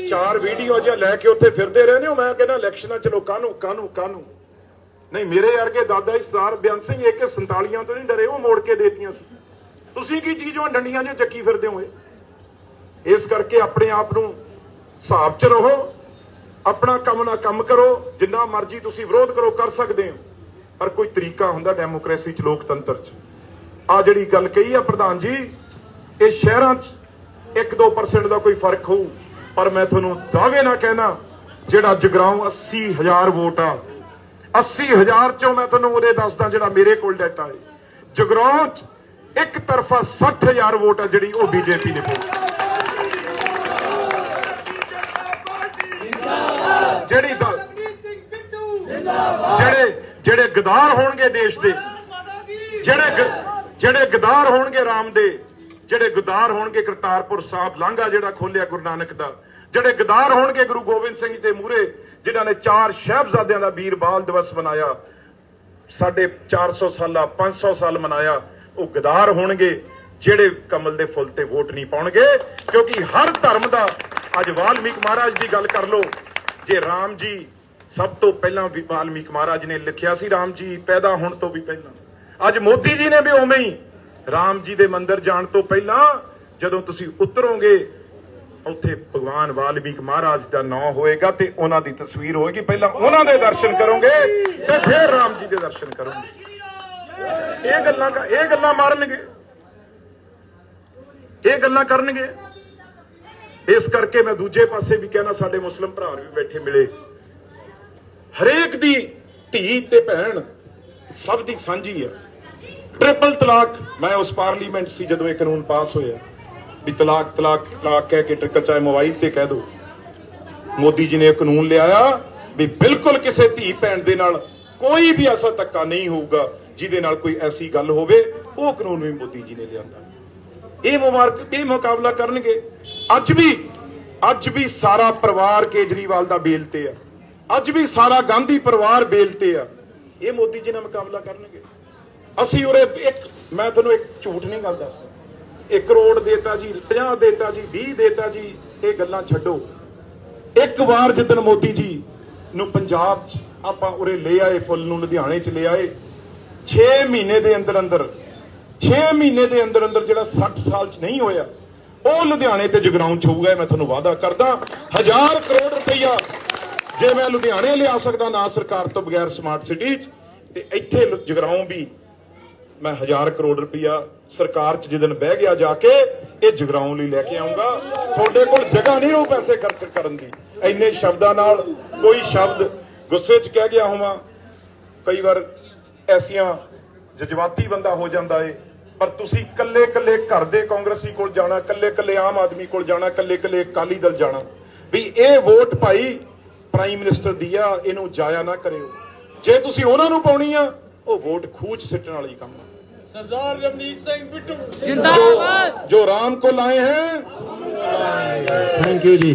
ਚਾਰ ਵੀਡੀਓ ਜਿਹਾ ਲੈ ਕੇ ਉੱਥੇ ਫਿਰਦੇ ਰਹਿੰਦੇ ਹੋ, ਮੈਂ ਕਹਿੰਦਾ ਇਲੈਕਸ਼ਨਾਂ ਚਲੋ ਕਾਹਨੂੰ ਕਾਹਨੂੰ ਕਾਹਨੂੰ ਨਹੀਂ, ਮੇਰੇ ਵਰਗੇ ਦਾਦਾ ਜੀ ਸਰਦਾਰ ਬਿਆਨ ਸਿੰਘ ਇੱਕ 47 ਤੋਂ ਨਹੀਂ ਡਰੇ, ਉਹ ਮੋੜ ਕੇ ਦੇਤੀਆਂ ਸੀ। ਤੁਸੀਂ ਕੀ ਚੀਜ਼ ਉਹ ਡੰਡੀਆਂ 'ਚ ਚੱਕੀ ਫਿਰਦੇ ਹੋ ਇਸ ਕਰਕੇ ਆਪਣੇ ਆਪ ਨੂੰ ਹਿਸਾਬ 'ਚ ਰਹੋ, ਆਪਣਾ ਕੰਮ ਨਾ ਕੰਮ ਕਰੋ, ਜਿੰਨਾ ਮਰਜ਼ੀ ਤੁਸੀਂ ਵਿਰੋਧ ਕਰੋ, ਕਰ ਸਕਦੇ ਹੋ। ਪਰ ਕੋਈ ਤਰੀਕਾ ਹੁੰਦਾ ਡੈਮੋਕ੍ਰੇਸੀ 'ਚ, ਲੋਕਤੰਤਰ 'ਚ। ਆ ਜਿਹੜੀ ਗੱਲ ਕਹੀ ਆ ਪ੍ਰਧਾਨ ਜੀ, ਇਹ ਸ਼ਹਿਰਾਂ 'ਚ 1-2% ਦਾ ਕੋਈ ਫ਼ਰਕ ਹੋਊ। ਪਰ ਮੈਂ ਤੁਹਾਨੂੰ ਦਾਅਵੇ ਨਾਲ ਕਹਿਣਾ, ਜਿਹੜਾ ਜਗਰਾਉਂ 80000 ਵੋਟ ਆ 80000 ਚੋਂ ਮੈਂ ਤੁਹਾਨੂੰ ਉਹਦੇ ਦੱਸਦਾ ਜਿਹੜਾ ਮੇਰੇ ਕੋਲ ਡਾਟਾ ਹੈ ਜਗਰਾਉਂ 'ਚ ਇੱਕ ਤਰਫਾ 60000 ਵੋਟ ਆ ਜਿਹੜੀ ਉਹ ਬੀਜੇਪੀ ਨੇ ਪਾਈ ਜਿਹੜੀ ਦਲ ਜਿਹੜੇ ਜਿਹੜੇ ਗਦਾਰ ਹੋਣਗੇ ਦੇਸ਼ ਦੇ, ਜਿਹੜੇ ਜਿਹੜੇ ਗਦਾਰ ਹੋਣਗੇ ਰਾਮ ਦੇ ਜਿਹੜੇ ਗਦਾਰ ਹੋਣਗੇ ਕਰਤਾਰਪੁਰ ਸਾਹਿਬ, ਲਾਂਘਾ ਜਿਹੜਾ ਖੋਲਿਆ ਗੁਰੂ ਨਾਨਕ ਦਾ। ਜਿਹੜੇ ਗਦਾਰ ਹੋਣਗੇ ਗੁਰੂ ਗੋਬਿੰਦ ਸਿੰਘ ਦੇ ਮੂਹਰੇ, ਜਿਨ੍ਹਾਂ ਨੇ ਚਾਰ ਸ਼ਹਿਬਜ਼ਾਦਿਆਂ ਦਾ ਵੀਰ ਬਾਲ ਦਿਵਸ ਮਨਾਇਆ, ਸਾਡੇ 400 ਸਾਲਾ 500 ਸਾਲ ਮਨਾਇਆ, ਉਹ ਗਦਾਰ ਹੋਣਗੇ, ਜਿਹੜੇ ਕਮਲ ਦੇ ਫੁੱਲ ਤੇ ਵੋਟ ਨਹੀਂ ਪਾਉਣਗੇ, ਕਿਉਂਕਿ ਹਰ ਧਰਮ ਦਾ, ਅੱਜ ਵਾਲਮੀਕ ਮਹਾਰਾਜ ਦੀ ਗੱਲ ਕਰ ਲਓ, ਜੇ ਰਾਮ ਜੀ ਸਭ ਤੋਂ ਪਹਿਲਾਂ ਵੀ ਵਾਲਮੀਕ ਮਹਾਰਾਜ ਨੇ ਲਿਖਿਆ ਸੀ, ਰਾਮ ਜੀ ਪੈਦਾ ਹੋਣ ਤੋਂ ਵੀ ਪਹਿਲਾਂ। ਅੱਜ ਮੋਦੀ ਜੀ ਨੇ ਵੀ ਉਵੇਂ ਹੀ ਰਾਮ ਜੀ ਦੇ ਮੰਦਿਰ ਜਾਣ ਤੋਂ ਪਹਿਲਾਂ ਜਦੋਂ ਤੁਸੀਂ ਉਤਰੋਗੇ, ਉੱਥੇ ਭਗਵਾਨ ਵਾਲਮੀਕ ਮਹਾਰਾਜ ਦਾ ਨਾਮ ਹੋਏਗਾ ਤੇ ਉਹਨਾਂ ਦੀ ਤਸਵੀਰ ਹੋਏਗੀ। ਪਹਿਲਾਂ ਉਹਨਾਂ ਦੇ ਦਰਸ਼ਨ ਕਰੋਗੇ ਤੇ ਫਿਰ ਰਾਮ ਜੀ ਦੇ ਦਰਸ਼ਨ ਕਰੋਗੇ। ਇਹ ਗੱਲਾਂ ਇਹ ਗੱਲਾਂ ਮਾਰਨਗੇ। ਇਹ ਗੱਲਾਂ ਕਰਨਗੇ। ਇਸ ਕਰਕੇ ਮੈਂ ਦੂਜੇ ਪਾਸੇ ਵੀ ਕਹਿਣਾ, ਸਾਡੇ ਮੁਸਲਮ ਭਰਾ ਵੀ ਬੈਠੇ ਮਿਲੇ। ਹਰੇਕ ਦੀ ਧੀ ਤੇ ਭੈਣ ਸਭ ਦੀ ਸਾਂਝੀ ਹੈ ਟ੍ਰਿਪਲ ਤਲਾਕ। ਮੈਂ ਉਸ ਪਾਰਲੀਮੈਂਟ ਸੀ ਜਦੋਂ ਇਹ ਕਾਨੂੰਨ ਪਾਸ ਹੋਇਆ। ਵੀ ਤਲਾਕ ਤਲਾਕ ਤਲਾਕ ਕਹਿ ਕੇ ਟ੍ਰਿਕਲ ਚਾਹੇ ਮੋਬਾਈਲ ਤੇ ਕਹਿ ਦੋ। ਮੋਦੀ ਜੀ ਨੇ ਇਹ ਕਾਨੂੰਨ ਲਿਆਇਆ ਵੀ ਬਿਲਕੁਲ ਕਿਸੇ ਧੀ ਭੈਣ ਦੇ ਨਾਲ ਕੋਈ ਵੀ ਐਸਾ ਧੱਕਾ ਨਹੀਂ ਹੋਊਗਾ ਜਿਹਦੇ ਨਾਲ ਕੋਈ ਐਸੀ ਗੱਲ ਹੋਵੇ, ਉਹ ਕਾਨੂੰਨ ਵੀ ਮੋਦੀ ਜੀ ਨੇ ਲਿਆਂਦਾ। ਇਹ ਮੁਬਾਰਕ, ਇਹ ਮੁਕਾਬਲਾ ਕਰਨਗੇ। ਅੱਜ ਵੀ ਅੱਜ ਵੀ ਸਾਰਾ ਪਰਿਵਾਰ ਕੇਜਰੀਵਾਲ ਦਾ ਬੇਲ ਤੇ ਆ। ਅੱਜ ਵੀ ਸਾਰਾ ਗਾਂਧੀ ਪਰਿਵਾਰ ਬੇਲ ਤੇ ਆ। ਇਹ ਮੋਦੀ ਜੀ ਨਾਲ ਮੁਕਾਬਲਾ ਕਰਨਗੇ। ਅਸੀਂ ਉਰੇ ਇੱਕ ਮੈਂ ਤੁਹਾਨੂੰ ਇੱਕ ਝੂਠ ਨਹੀਂ ਗੱਲ ਦੱਸਦਾ। 1 ਕਰੋੜ ਦੇਤਾ ਜੀ 50 ਦੇਤਾ ਜੀ 20 ਦੇਤਾ ਜੀ, ਇਹ ਗੱਲਾਂ ਛੱਡੋ। ਇੱਕ ਵਾਰ ਜਿੱਦਣ ਮੋਦੀ ਜੀ ਨੂੰ ਪੰਜਾਬ 'ਚ ਆਪਾਂ ਉਰੇ ਲੈ ਆਏ, ਫੁੱਲ ਨੂੰ ਲੁਧਿਆਣੇ 'ਚ ਲੈ ਆਏ 6 ਮਹੀਨੇ ਦੇ ਅੰਦਰ ਅੰਦਰ 6 ਮਹੀਨੇ ਦੇ ਅੰਦਰ ਅੰਦਰ ਜਿਹੜਾ 60 ਸਾਲ 'ਚ ਨਹੀਂ ਹੋਇਆ, ਉਹ ਲੁਧਿਆਣੇ ਤੇ ਜਗਰਾਉਂ 'ਚ ਹੋਊਗਾ ਮੈਂ ਤੁਹਾਨੂੰ ਵਾਅਦਾ ਕਰਦਾ। ਹਜ਼ਾਰ ਕਰੋੜ ਰੁਪਈਆ ਜੇ ਮੈਂ ਲੁਧਿਆਣੇ ਲਿਆ ਸਕਦਾ ਨਾ ਸਰਕਾਰ ਤੋਂ ਬਗੈਰ ਸਮਾਰਟ ਸਿਟੀ 'ਚ, ਤੇ ਇੱਥੇ ਲੁ- ਜਗਰਾਉਂ ਵੀ ਮੈਂ ਹਜ਼ਾਰ ਕਰੋੜ ਰੁਪਈਆ ਸਰਕਾਰ 'ਚ ਜਿਹਦਨ ਬਹਿ ਗਿਆ ਜਾ ਕੇ, ਇਹ ਜਗਰਾਉਣ ਲਈ ਲੈ ਕੇ ਆਉਂਗਾ। ਤੁਹਾਡੇ ਕੋਲ ਜਗ੍ਹਾ ਨਹੀਂ ਉਹ ਪੈਸੇ ਖਰਚ ਕਰਨ ਦੀ। ਇੰਨੇ ਸ਼ਬਦਾਂ ਨਾਲ ਕੋਈ ਸ਼ਬਦ ਗੁੱਸੇ 'ਚ ਕਹਿ ਗਿਆ ਹੋਵਾਂ। ਕਈ ਵਾਰ ਐਸੀਆਂ ਜਜ਼ਬਾਤੀ ਬੰਦਾ ਹੋ ਜਾਂਦਾ ਏ। ਪਰ ਤੁਸੀਂ ਕੱਲੇ ਕੱਲੇ ਘਰ ਦੇ ਕਾਂਗਰਸੀ ਕੋਲ ਜਾਣਾ ਕੱਲੇ ਕੱਲੇ ਆਮ ਆਦਮੀ ਕੋਲ ਜਾਣਾ ਕੱਲੇ ਕੱਲੇ ਅਕਾਲੀ ਦਲ ਜਾਣਾ, ਵੀ ਇਹ ਵੋਟ ਭਾਈ ਪ੍ਰਾਈਮ ਮਿਨਿਸਟਰ ਦੀ ਆ, ਇਹਨੂੰ ਜਾਇਆ ਨਾ ਕਰਿਓ। ਜੇ ਤੁਸੀਂ ਉਹਨਾਂ ਨੂੰ ਪਾਉਣੀ ਆ, ਉਹ ਵੋਟ ਖੂਚ ਸਿੱਟਣ ਵਾਲੀ ਕੰਮ ਆ। सरदार रमनीत सिंह बिट्टू जिंदाबाद जो राम को लाए हैं थैंक यू जी